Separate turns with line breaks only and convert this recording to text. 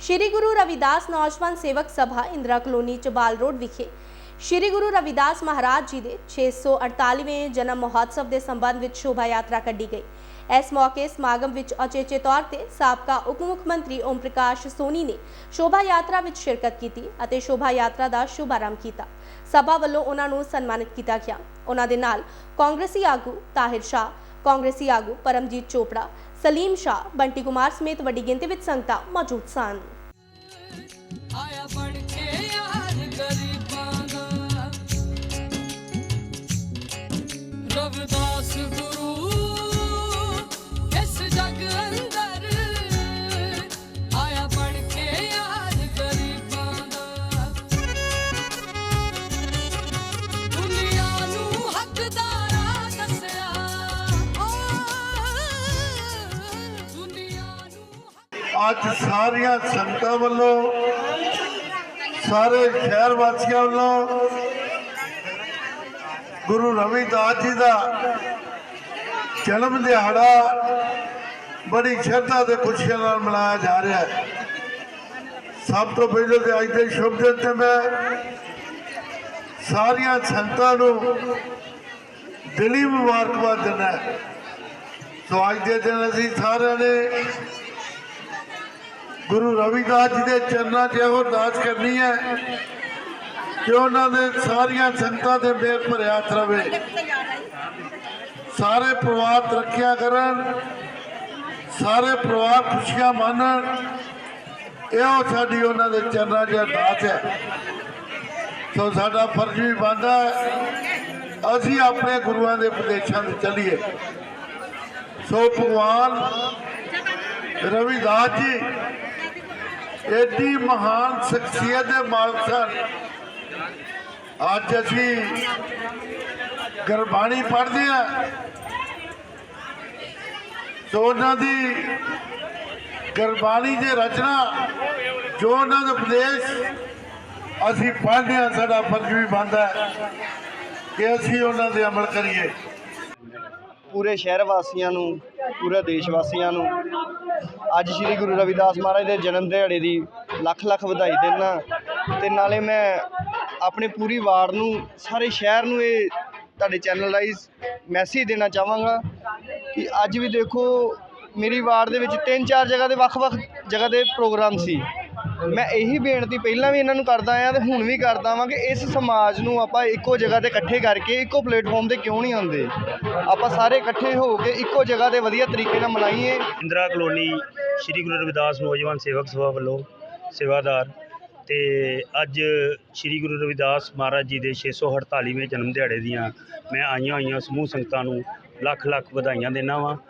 ਸ਼੍ਰੀ ਗੁਰੂ ਰਵਿਦਾਸ ਨੌਜਵਾਨ ਸੇਵਕ ਸਭਾ Indira colony Chabal road ਵਿਖੇ ਸ਼੍ਰੀ ਗੁਰੂ ਰਵਿਦਾਸ ਮਹਾਰਾਜ ਜੀ ਦੇ 648ਵੇਂ ਜਨਮ ਮਹੋਤਸਵ ਦੇ ਸੰਬੰਧ ਵਿੱਚ ਸ਼ੋਭਾ ਯਾਤਰਾ ਕੱਢੀ ਗਈ। ਇਸ ਮੌਕੇ ਸਮਾਗਮ ਵਿੱਚ ਅਚੇਚੇ ਤੌਰ ਤੇ ਸਾਬਕਾ ਉਪ ਮੁੱਖ ਮੰਤਰੀ ਓਮ ਪ੍ਰਕਾਸ਼ ਸੋਨੀ ਨੇ ਸ਼ੋਭਾ ਯਾਤਰਾ ਵਿੱਚ ਸ਼ਿਰਕਤ ਕੀਤੀ ਅਤੇ ਸ਼ੋਭਾ ਯਾਤਰਾ ਦਾ ਸ਼ੁਭਾਰੰਭ ਕੀਤਾ। ਸਭਾ ਵੱਲੋਂ ਉਹਨਾਂ ਨੂੰ ਸਨਮਾਨਿਤ ਕੀਤਾ ਗਿਆ। ਉਹਨਾਂ ਦੇ ਨਾਲ ਕਾਂਗਰਸੀ ਆਗੂ ਤਾਹਿਰ ਸ਼ਾਹ, ਕਾਂਗਰਸੀ ਆਗੂ ਪਰਮਜੀਤ ਚੋਪੜਾ ਸਲੀਮ ਸ਼ਾਹ, ਬੰਟੀ ਕੁਮਾਰ ਸਮੇਤ ਵੱਡੀ ਗਿਣਤੀ ਵਿੱਚ ਸੰਗਤਾਂ ਮੌਜੂਦ ਸਨ।
ਆਇਆ ਬਣ ਕੇ ਯਾਰ ਗਰੀਬਾਂ ਦਾ। ਰਵਿਦਾਸ ਗੁਰੂ
ਅੱਜ ਸਾਰੀਆਂ ਸੰਗਤਾਂ ਵੱਲੋਂ, ਸਾਰੇ ਸ਼ਹਿਰ ਵਾਸੀਆਂ ਵੱਲੋਂ, ਗੁਰੂ ਰਵਿਦਾਸ ਜੀ ਦਾ ਜਨਮ ਦਿਹਾੜਾ ਬੜੀ ਸ਼ਰਧਾ ਤੇ ਖੁਸ਼ੀਆਂ ਨਾਲ ਮਨਾਇਆ ਜਾ ਰਿਹਾ ਹੈ। ਸਭ ਤੋਂ ਪਹਿਲਾਂ ਤੇ ਅੱਜ ਦੇ ਸ਼ੁਭ ਦਿਨ ਤੇ ਮੈਂ ਸਾਰੀਆਂ ਸੰਗਤਾਂ ਨੂੰ ਦਿਲੀ ਮੁਬਾਰਕਬਾਦ ਦਿੰਦਾ ਸੋ ਅੱਜ ਦੇ ਦਿਨ ਅਸੀਂ ਸਾਰਿਆਂ ਨੇ ਗੁਰੂ ਰਵਿਦਾਸ ਜੀ ਦੇ ਚਰਨਾਂ 'ਚ ਇਹੋ ਅਰਦਾਸ ਕਰਨੀ ਹੈ ਕਿ ਉਹਨਾਂ ਦੇ ਸਾਰੀਆਂ ਸੰਗਤਾਂ ਦੇ ਮੇਰ ਭਰਿਆ ਹੱਥ ਰਵੇ। ਸਾਰੇ ਪਰਿਵਾਰ ਤਰੱਕੀਆਂ ਕਰਨ, ਸਾਰੇ ਪਰਿਵਾਰ ਖੁਸ਼ੀਆਂ ਮਾਣਨ ਇਹੋ ਸਾਡੀ ਉਹਨਾਂ ਦੇ ਚਰਨਾਂ 'ਚ ਅਰਦਾਸ ਹੈ। ਸੋ ਸਾਡਾ ਫਰਜ਼ ਵੀ ਬਣਦਾ ਅਸੀਂ ਆਪਣੇ ਗੁਰੂਆਂ ਦੇ ਉਪਦੇਸ਼ਾਂ ਤੇ ਚੱਲੀਏ। ਸੋ ਭਗਵਾਨ ਰਵਿਦਾਸ ਜੀ ਐਡੀ ਮਹਾਨ ਸ਼ਖਸੀਅਤ ਦੇ ਮਾਲਕ ਸਨ। ਅੱਜ ਅਸੀਂ ਗੁਰਬਾਣੀ ਪੜ੍ਹਦੇ ਆ ਸੋ ਉਹਨਾਂ ਦੀ ਗੁਰਬਾਣੀ ਦੀ ਰਚਨਾ, ਜੋ ਉਹਨਾਂ ਦੇ ਉਪਦੇਸ਼ ਅਸੀਂ ਪੜ੍ਹਦੇ ਆ ਸਾਡਾ ਫਰਜ਼ ਵੀ ਬਣਦਾ ਕਿ ਅਸੀਂ ਉਹਨਾਂ ਦੇ ਅਮਲ ਕਰੀਏ।
ਪੂਰੇ ਸ਼ਹਿਰ ਵਾਸੀਆਂ ਨੂੰ ਪੂਰੇ ਦੇਸ਼ ਵਾਸੀਆਂ ਨੂੰ। ਅੱਜ ਸ੍ਰੀ ਗੁਰੂ ਰਵਿਦਾਸ ਮਹਾਰਾਜ ਦੇ ਜਨਮ ਦਿਹਾੜੇ ਦੀ ਲੱਖ ਲੱਖ ਵਧਾਈ ਦਿੰਦਾ ਤੇ ਨਾਲੇ ਮੈਂ ਆਪਣੇ ਪੂਰੀ ਵਾਰਡ ਨੂੰ, ਸਾਰੇ ਸ਼ਹਿਰ ਨੂੰ ਇਹ ਤੁਹਾਡੇ ਚੈਨਲ ਰਾਈਜ਼ ਮੈਸੇਜ ਦੇਣਾ ਚਾਹਾਂਗਾ ਕਿ ਅੱਜ ਵੀ ਦੇਖੋ, ਮੇਰੀ ਵਾਰਡ ਦੇ ਵਿੱਚ ਤਿੰਨ ਚਾਰ ਜਗ੍ਹਾ ਦੇ ਵੱਖ-ਵੱਖ ਜਗ੍ਹਾ ਦੇ ਪ੍ਰੋਗਰਾਮ ਸੀ। ਮੈਂ ਇਹੀ ਬੇਨਤੀ ਪਹਿਲਾਂ ਵੀ ਇਹਨਾਂ ਨੂੰ ਕਰਦਾ ਆ ਤੇ ਹੁਣ ਵੀ ਕਰਦਾ ਵਾਂ ਕਿ ਇਸ ਸਮਾਜ ਨੂੰ ਆਪਾਂ ਇੱਕੋ ਜਗ੍ਹਾ ਤੇ ਇਕੱਠੇ ਕਰਕੇ ਇੱਕੋ ਪਲੇਟਫਾਰਮ ਤੇ ਕਿਉਂ ਨਹੀਂ ਆਉਂਦੇ? ਆਪਾਂ ਸਾਰੇ ਇਕੱਠੇ ਹੋ ਕੇ ਇੱਕੋ ਜਗ੍ਹਾ ਤੇ ਵਧੀਆ ਤਰੀਕੇ ਨਾਲ ਮਨਾਈਏ।
ਇੰਦਰਾ ਕਲੋਨੀ, ਸ਼੍ਰੀ ਗੁਰੂ ਰਵਿਦਾਸ ਨੌਜਵਾਨ ਸੇਵਕ ਸਭਾ ਵੱਲੋਂ ਸੇਵਾਦਾਰ ਤੇ ਅੱਜ ਸ਼੍ਰੀ ਗੁਰੂ ਰਵਿਦਾਸ ਮਹਾਰਾਜ ਜੀ ਦੇ 648ਵੇਂ ਜਨਮ ਦਿਹਾੜੇ ਦੀਆਂ ਮੈਂ ਆਈਆਂ ਹੋਈਆਂ ਸਮੂਹ ਸੰਗਤਾਂ ਨੂੰ ਲੱਖ ਲੱਖ ਵਧਾਈਆਂ ਦਿੰਦਾ ਵਾਂ।